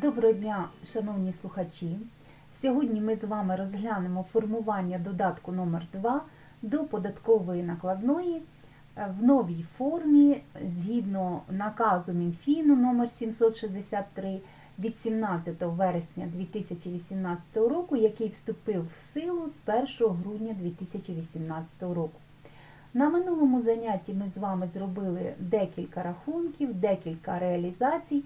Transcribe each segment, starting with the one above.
Доброго дня, шановні слухачі! Сьогодні ми з вами розглянемо формування додатку номер 2 до податкової накладної е, в новій формі згідно наказу Мінфіну номер 763 від 17 вересня 2018 року, який вступив в силу з 1 грудня 2018 року. На минулому занятті ми з вами зробили декілька рахунків, декілька реалізацій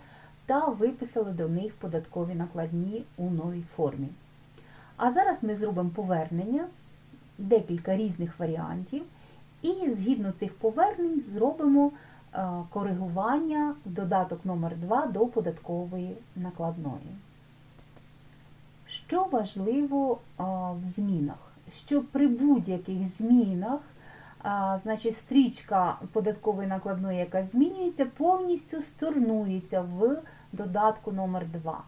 та виписали до них податкові накладні у новій формі. А зараз ми зробимо повернення, декілька різних варіантів, і згідно цих повернень зробимо е, коригування додаток номер 2 до податкової накладної. Що важливо е, в змінах? Що при будь-яких змінах значить, стрічка податкової накладної, яка змінюється, повністю сторнується в додатку номер 2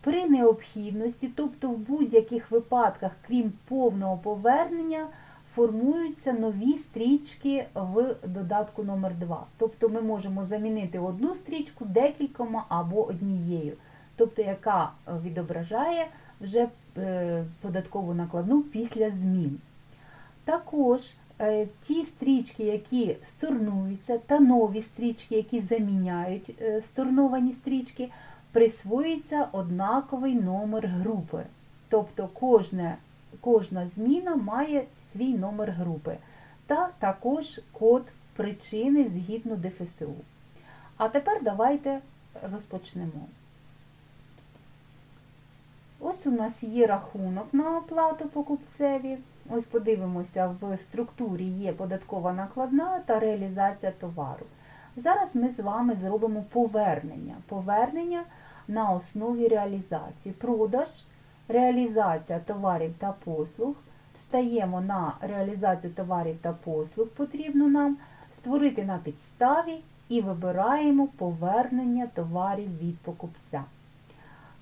При необхідності, тобто в будь-яких випадках, крім повного повернення, формуються нові стрічки в додатку номер 2 Тобто ми можемо замінити одну стрічку декількома або однією, тобто яка відображає вже е, податкову накладну після змін. Також ті стрічки, які сторнуються, та нові стрічки, які заміняють е, сторновані стрічки, присвоюється однаковий номер групи. Тобто кожне, кожна зміна має свій номер групи та також код причини згідно ДФСУ. А тепер давайте розпочнемо. Ось у нас є рахунок на оплату покупцеві. Ось подивимося, в структурі є податкова накладна та реалізація товару. Зараз ми з вами зробимо повернення. Повернення на основі реалізації. Продаж, реалізація товарів та послуг. Стаємо на реалізацію товарів та послуг, потрібно нам створити на підставі і вибираємо повернення товарів від покупця.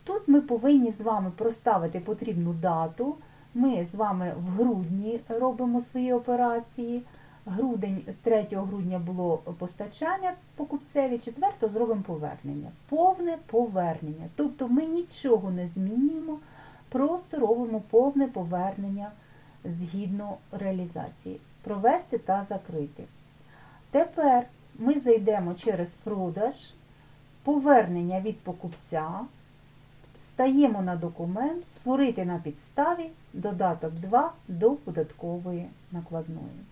Тут ми повинні з вами проставити потрібну дату. Ми з вами в грудні робимо свої операції. Грудень, 3 грудня було постачання покупцеві, 4 зробимо повернення. Повне повернення. Тобто ми нічого не змінюємо, просто робимо повне повернення згідно реалізації. Провести та закрити. Тепер ми зайдемо через продаж, повернення від покупця. Стаємо на документ Створити на підставі додаток 2 до податкової накладної.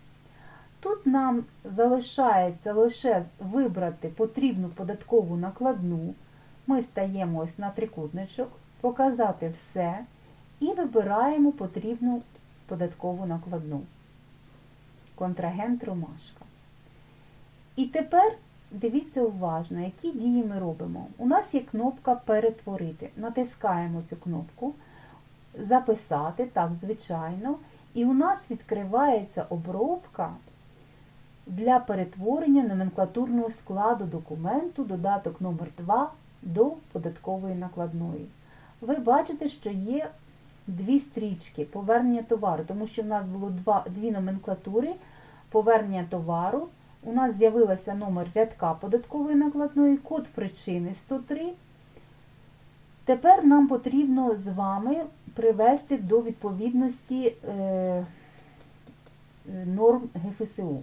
Тут нам залишається лише вибрати потрібну податкову накладну. Ми стаємо ось на трикутничок, показати все і вибираємо потрібну податкову накладну. Контрагент Ромашка. І тепер Дивіться уважно, які дії ми робимо. У нас є кнопка Перетворити. Натискаємо цю кнопку, Записати, так, звичайно. І у нас відкривається обробка для перетворення номенклатурного складу документу, додаток номер 2 до податкової накладної. Ви бачите, що є дві стрічки повернення товару, тому що в нас було дві номенклатури повернення товару. У нас з'явився номер рядка податкової накладної, код причини 103. Тепер нам потрібно з вами привести до відповідності е, норм ГФСУ.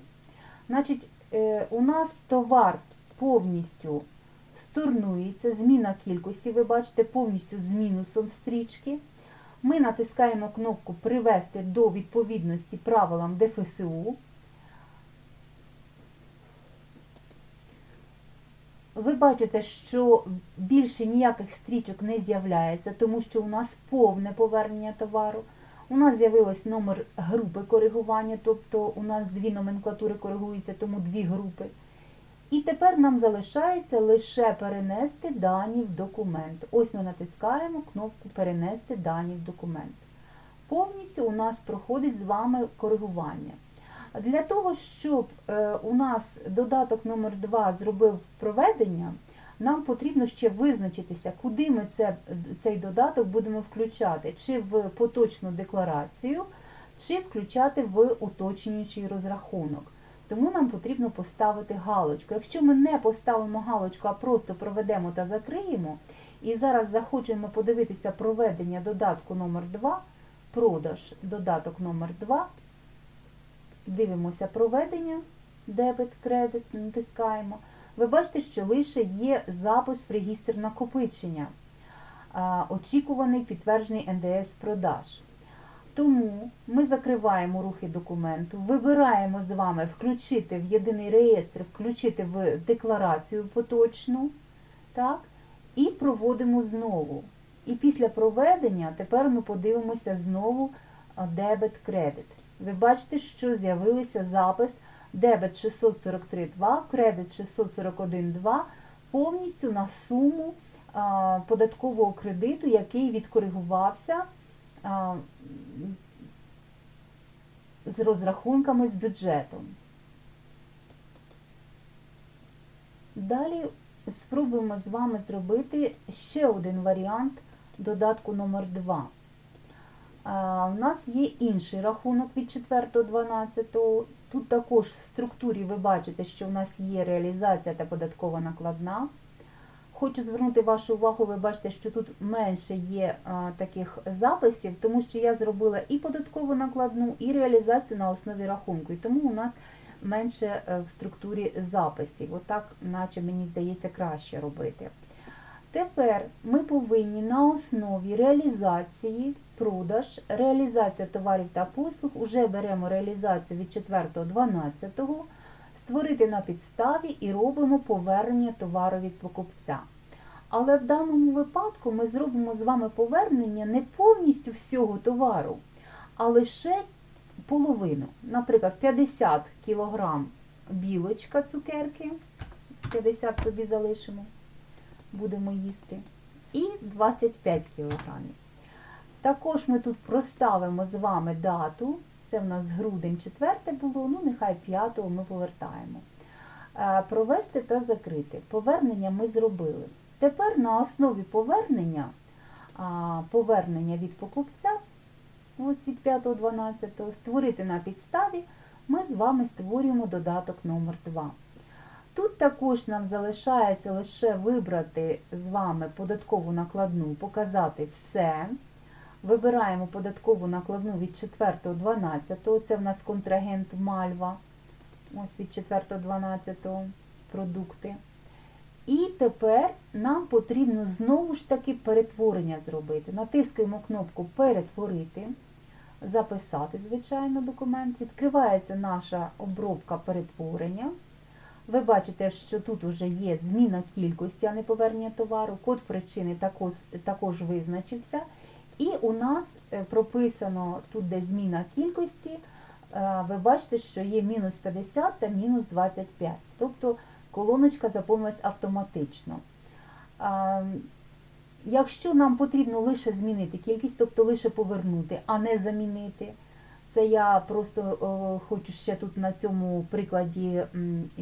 Значить, е, у нас товар повністю сторнується, зміна кількості, ви бачите, повністю з мінусом стрічки. Ми натискаємо кнопку Привести до відповідності правилам ДФСУ. Ви бачите, що більше ніяких стрічок не з'являється, тому що у нас повне повернення товару. У нас з'явилось номер групи коригування, тобто у нас дві номенклатури коригуються, тому дві групи. І тепер нам залишається лише перенести дані в документ. Ось ми натискаємо кнопку Перенести дані в документ. Повністю у нас проходить з вами коригування. Для того, щоб е, у нас додаток номер 2 зробив проведення, нам потрібно ще визначитися, куди ми це, цей додаток будемо включати, чи в поточну декларацію, чи включати в уточнюючий розрахунок. Тому нам потрібно поставити галочку. Якщо ми не поставимо галочку, а просто проведемо та закриємо, І зараз захочемо подивитися проведення додатку номер 2 продаж додаток номер 2 Дивимося проведення, дебет, кредит, натискаємо. Ви бачите, що лише є запис в регістр накопичення, очікуваний підтверджений НДС продаж. Тому ми закриваємо рухи документу, вибираємо з вами включити в єдиний реєстр, включити в декларацію поточну, так, і проводимо знову. І після проведення тепер ми подивимося знову дебет кредит. Ви бачите, що з'явився запис дебет 643,2, кредит 641,2 повністю на суму податкового кредиту, який відкоригувався з розрахунками з бюджетом. Далі спробуємо з вами зробити ще один варіант додатку номер 2. У нас є інший рахунок від 4.12. Тут також в структурі ви бачите, що в нас є реалізація та податкова накладна. Хочу звернути вашу увагу, ви бачите, що тут менше є таких записів, тому що я зробила і податкову накладну, і реалізацію на основі рахунку. І тому у нас менше е, в структурі записів. Отак, наче мені здається, краще робити. Тепер ми повинні на основі реалізації, продаж, реалізація товарів та послуг, уже беремо реалізацію від 4.12, створити на підставі і робимо повернення товару від покупця. Але в даному випадку ми зробимо з вами повернення не повністю всього товару, а лише половину. Наприклад, 50 кг білочка цукерки, 50 собі залишимо будемо їсти, і 25 кг. Також ми тут проставимо з вами дату, це в нас грудень 4 було, ну нехай 5 ми повертаємо. Е, Провести та закрити. Повернення ми зробили. Тепер на основі повернення, повернення від покупця, ось від 5.12, створити на підставі, ми з вами створюємо додаток номер 2. Тут також нам залишається лише вибрати з вами податкову накладну, показати все. Вибираємо податкову накладну від 4.12, це в нас контрагент Мальва, ось від 4.12 продукти. І тепер нам потрібно знову ж таки перетворення зробити. Натискаємо кнопку Перетворити, записати, звичайно, документ. Відкривається наша обробка перетворення. Ви бачите, що тут вже є зміна кількості, а не повернення товару. Код причини також, також визначився. І у нас е, прописано тут, де зміна кількості, е, ви бачите, що є мінус 50 та мінус 25. Тобто колоночка заповнилась автоматично. Якщо нам потрібно лише змінити кількість, тобто лише повернути, а не замінити, це я просто хочу ще тут на цьому прикладі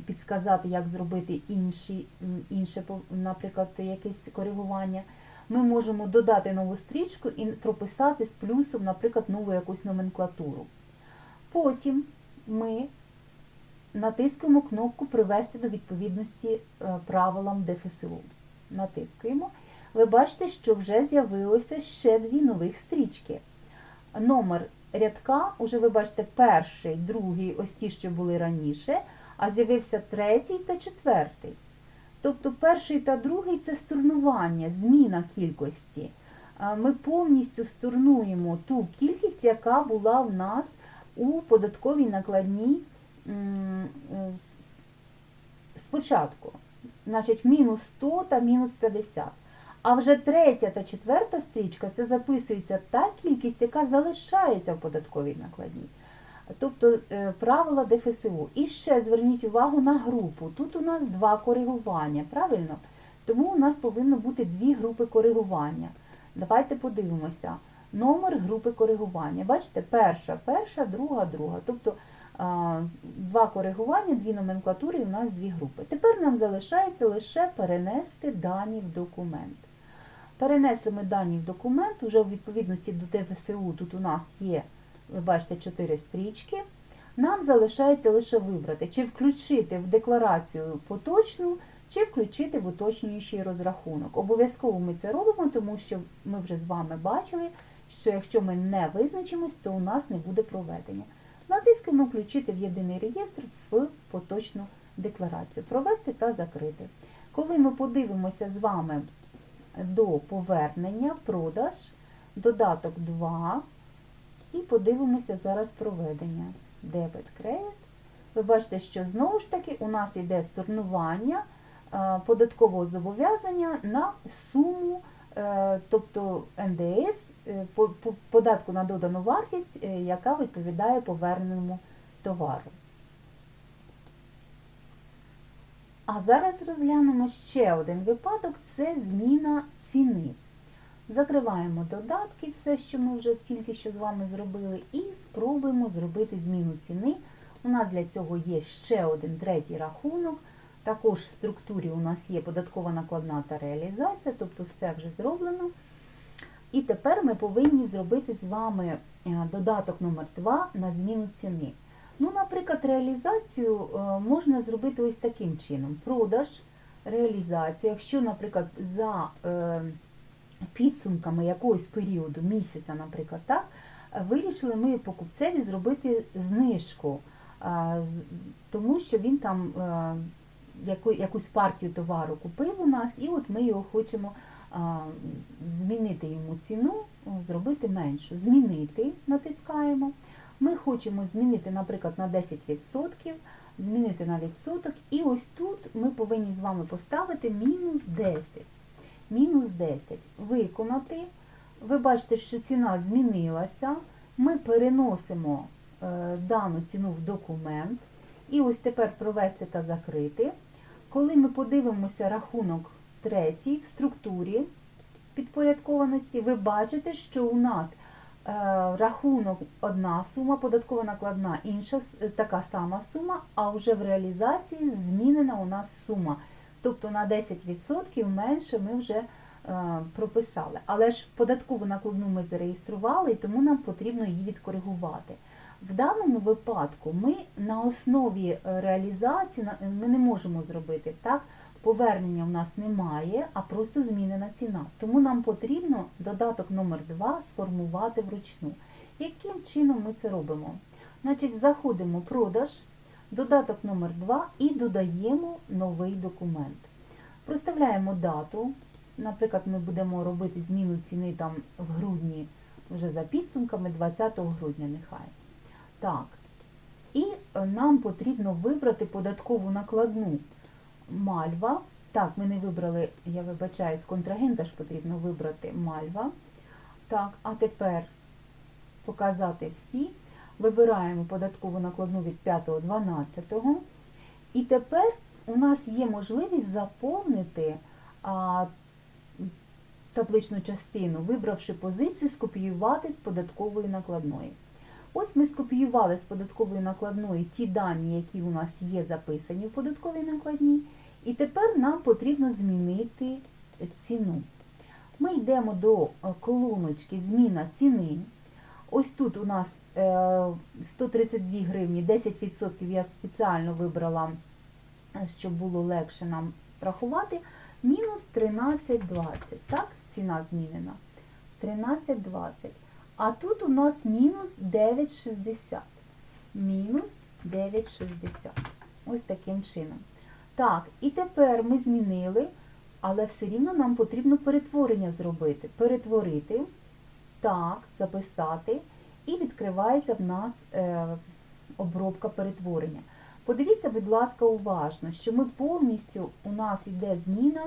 підсказати, як зробити інші, інше, наприклад, якесь коригування. Ми можемо додати нову стрічку і прописати з плюсом, наприклад, нову якусь номенклатуру. Потім ми натискуємо кнопку Привести до відповідності е, правилам ДФСУ. Натискуємо. Ви бачите, що вже з'явилося ще дві нових стрічки. Номер рядка, уже ви бачите, перший, другий, ось ті, що були раніше, а з'явився третій та четвертий. Тобто перший та другий це стурнування, зміна кількості. Ми повністю стурнуємо ту кількість, яка була в нас у податковій накладній спочатку. Значить, мінус 100 та мінус 50. А вже третя та четверта стрічка це записується та кількість, яка залишається в податковій накладній. Тобто е, правила ДФСУ. І ще зверніть увагу на групу. Тут у нас два коригування, правильно? Тому у нас повинно бути дві групи коригування. Давайте подивимося. Номер групи коригування. Бачите, перша, перша, друга, друга. Тобто два коригування, дві номенклатури, і у нас дві групи. Тепер нам залишається лише перенести дані в документ. Перенесли ми дані в документ, уже в відповідності до ДФСУ тут у нас є, ви бачите, 4 стрічки. Нам залишається лише вибрати, чи включити в декларацію поточну, чи включити в уточнюючий розрахунок. Обов'язково ми це робимо, тому що ми вже з вами бачили, що якщо ми не визначимось, то у нас не буде проведення. Натискаємо Включити в єдиний реєстр в поточну декларацію, провести та закрити. Коли ми подивимося з вами до повернення, продаж, додаток 2 і подивимося зараз проведення. Дебет кредит. Ви бачите, що знову ж таки у нас йде stornування е, податкового зобов'язання на суму, е, тобто НДС, е, по- по- податку на додану вартість, яка відповідає поверненому товару. А зараз розглянемо ще один випадок це зміна ціни. Закриваємо додатки, все, що ми вже тільки що з вами зробили, і спробуємо зробити зміну ціни. У нас для цього є ще один третій рахунок. Також в структурі у нас є податкова накладна та реалізація, тобто все вже зроблено. І тепер ми повинні зробити з вами е, додаток номер 2 на зміну ціни. Ну, наприклад, реалізацію е, можна зробити ось таким чином: продаж, реалізацію. Якщо, наприклад, за е, підсумками якогось періоду, місяця, наприклад, так, вирішили ми покупцеві зробити знижку, тому що він там е, якусь партію товару купив у нас, і от ми його хочемо змінити йому ціну, зробити меншу. Змінити натискаємо. Ми хочемо змінити, наприклад, на 10%, змінити на відсоток, і ось тут ми повинні з вами поставити мінус 10. Мінус 10. Виконати. Ви бачите, що ціна змінилася. Ми переносимо е, дану ціну в документ. І ось тепер провести та закрити. Коли ми подивимося рахунок третій в структурі підпорядкованості, ви бачите, що у нас рахунок одна сума, податкова накладна інша е, така сама сума, а вже в реалізації змінена у нас сума. Тобто на 10% менше ми вже е, прописали. Але ж податкову накладну ми зареєстрували, і тому нам потрібно її відкоригувати. В даному випадку ми на основі е, реалізації ми не можемо зробити так. Повернення в нас немає, а просто змінена ціна. Тому нам потрібно додаток номер 2 сформувати вручну. Яким чином ми це робимо? Значить, заходимо в продаж, додаток номер 2 і додаємо новий документ. Проставляємо дату. Наприклад, ми будемо робити зміну ціни там в грудні, вже за підсумками 20 грудня нехай. Так. І е, нам потрібно вибрати податкову накладну Мальва. Так, ми не вибрали, я вибачаюсь, контрагента ж потрібно вибрати Мальва. Так, а тепер показати всі. Вибираємо податкову накладну від 5.12. І тепер у нас є можливість заповнити а, табличну частину, вибравши позицію, скопіювати з податкової накладної. Ось ми скопіювали з податкової накладної ті дані, які у нас є записані в податковій накладній, і тепер нам потрібно змінити ціну. Ми йдемо до е, колоночки Зміна ціни. Ось тут у нас е, 132 гривні, 10% я спеціально вибрала, е, щоб було легше нам рахувати. Мінус 13,20. Так, ціна змінена. 13,20. А тут у нас мінус 9,60. Мінус 9,60. Ось таким чином. Так, і тепер ми змінили, але все рівно нам потрібно перетворення зробити. Перетворити, так, записати, і відкривається в нас е, обробка перетворення. Подивіться, будь ласка, уважно, що ми повністю, у нас йде зміна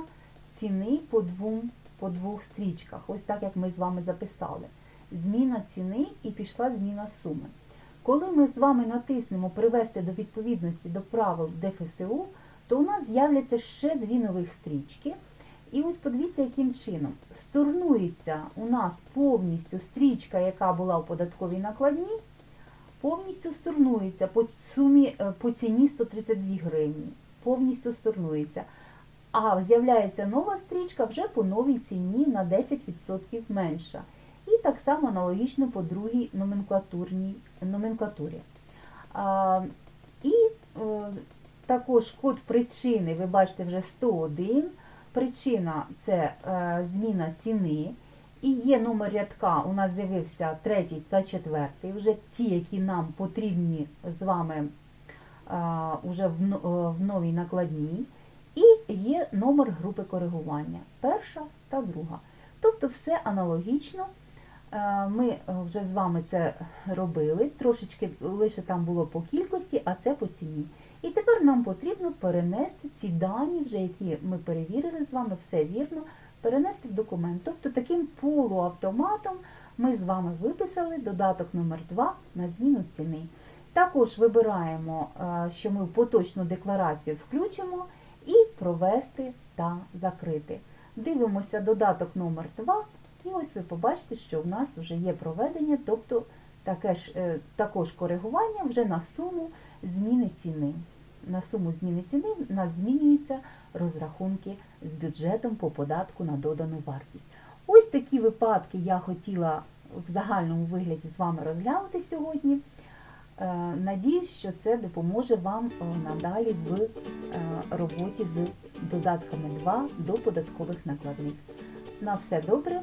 ціни по, двом, по двох стрічках, ось так, як ми з вами записали. Зміна ціни і пішла зміна суми. Коли ми з вами натиснемо Привести до відповідності до правил ДФСУ, то у нас з'являться ще дві нових стрічки. І ось подивіться, яким чином. Сторнується у нас повністю стрічка, яка була в податковій накладній, повністю сторнується по, сумі, е, по ціні 132 гривні. Повністю сторнується. А з'являється нова стрічка вже по новій ціні на 10% менша. І так само аналогічно по другій номенклатурній номенклатурі. А, і е, також код причини, ви бачите вже 101. Причина це е, зміна ціни. І є номер рядка, у нас з'явився третій та четвертий, вже ті, які нам потрібні з вами а, уже в, е, в новій накладній. І є номер групи коригування, перша та друга. Тобто все аналогічно. Е, Ми е, вже з вами це робили, трошечки лише там було по кількості, а це по ціні. І тепер нам потрібно перенести ці дані, вже які ми перевірили з вами, все вірно, перенести в документ. Тобто таким полуавтоматом ми з вами виписали додаток номер 2 на зміну ціни. Також вибираємо, е, що ми поточну декларацію включимо і провести та закрити. Дивимося додаток номер 2 і ось ви побачите, що в нас вже є проведення, тобто таке ж, е, також коригування вже на суму зміни ціни. На суму зміни ціни в нас змінюються розрахунки з бюджетом по податку на додану вартість. Ось такі випадки я хотіла в загальному вигляді з вами розглянути сьогодні. Е, Надіюсь, що це допоможе вам е, надалі в роботі з додатками 2 до податкових накладних. На все добре.